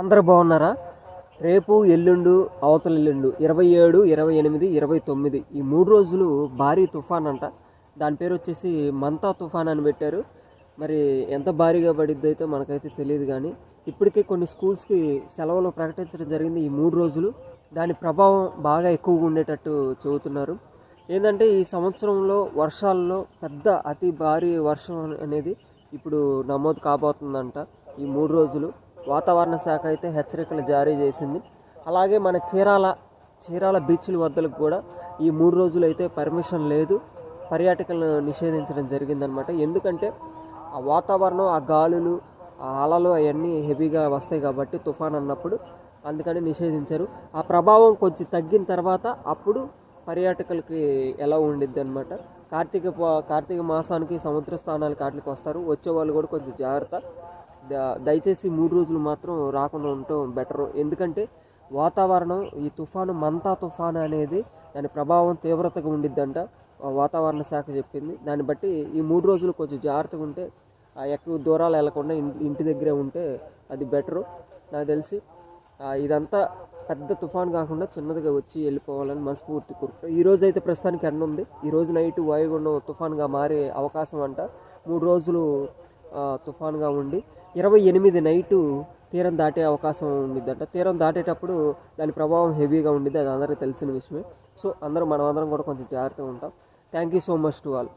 అందరు బాగున్నారా? రేపు ఎల్లుండు అవతల ఎల్లుండు ఇరవై ఏడు ఇరవై ఎనిమిది ఇరవై తొమ్మిది. ఈ మూడు రోజులు భారీ తుఫాన్ అంట దాని పేరు వచ్చేసి మంతా తుఫాన్ అని పెట్టారు. మరి ఎంత భారీగా పడిద్ది అయితే మనకైతే తెలియదు కానీ ఇప్పటికే కొన్ని స్కూల్స్కి సెలవులు ప్రకటించడం జరిగింది ఈ మూడు రోజులు. దాని ప్రభావం బాగా ఎక్కువగా ఉండేటట్టు చెబుతున్నారు. ఏంటంటే ఈ సంవత్సరంలో వర్షాల్లో పెద్ద అతి భారీ వర్షం అనేది ఇప్పుడు నమోదు కాబోతుందంట ఈ మూడు రోజులు. వాతావరణ శాఖ అయితే హెచ్చరికలు జారీ చేసింది. అలాగే మన చీరాల చీరాల బీచ్ల వద్దలకు కూడా ఈ మూడు రోజులు అయితే పర్మిషన్ లేదు. పర్యాటకులను నిషేధించడం జరిగిందనమాట ఎందుకంటే ఆ వాతావరణం ఆ గాలులు ఆ అలలు అవన్నీ హెవీగా వస్తాయి కాబట్టి తుఫాన్ అన్నప్పుడు అందుకని నిషేధించారు. ఆ ప్రభావం కొంచెం తగ్గిన తర్వాత అప్పుడు పర్యాటకులకి ఎలా ఉండిద్ది అనమాట కార్తీక కార్తీక మాసానికి సముద్ర స్థానాలకు వాటికి వస్తారు. వచ్చే వాళ్ళు కూడా కొంచెం జాగ్రత్త. దయచేసి మూడు రోజులు మాత్రం రాకుండా ఉండటం బెటర్. ఎందుకంటే వాతావరణం ఈ తుఫాను మంతా తుఫాను అనేది దాని ప్రభావం తీవ్రతగా ఉండిద్దంట. వాతావరణ శాఖ చెప్పింది. దాన్ని బట్టి ఈ మూడు రోజులు కొంచెం జాగ్రత్తగా ఉంటే ఎక్కువ దూరాలు వెళ్ళకుండా ఇంటి దగ్గరే ఉంటే అది బెటరు. నాకు తెలిసి ఇదంతా పెద్ద తుఫాన్ కాకుండా చిన్నదిగా వచ్చి వెళ్ళిపోవాలని మనస్ఫూర్తి కోరుకుంటాం ఈ రోజు అయితే ప్రస్తుతానికి ఎండ ఉంది. ఈ రోజు నైట్ వాయుగుండం తుఫాన్గా మారే అవకాశం అంట. మూడు రోజులు తుఫాన్గా ఉండి ఇరవై ఎనిమిది నైటు తీరం దాటే అవకాశం ఉండిద్దంట. తీరం దాటేటప్పుడు దాని ప్రభావం హెవీగా ఉండిద్ది అది అందరికీ తెలిసిన విషయమే. సో అందరూ మనం అందరం కూడా కొంచెం జాగ్రత్తగా ఉంటాం. Thank you so much to all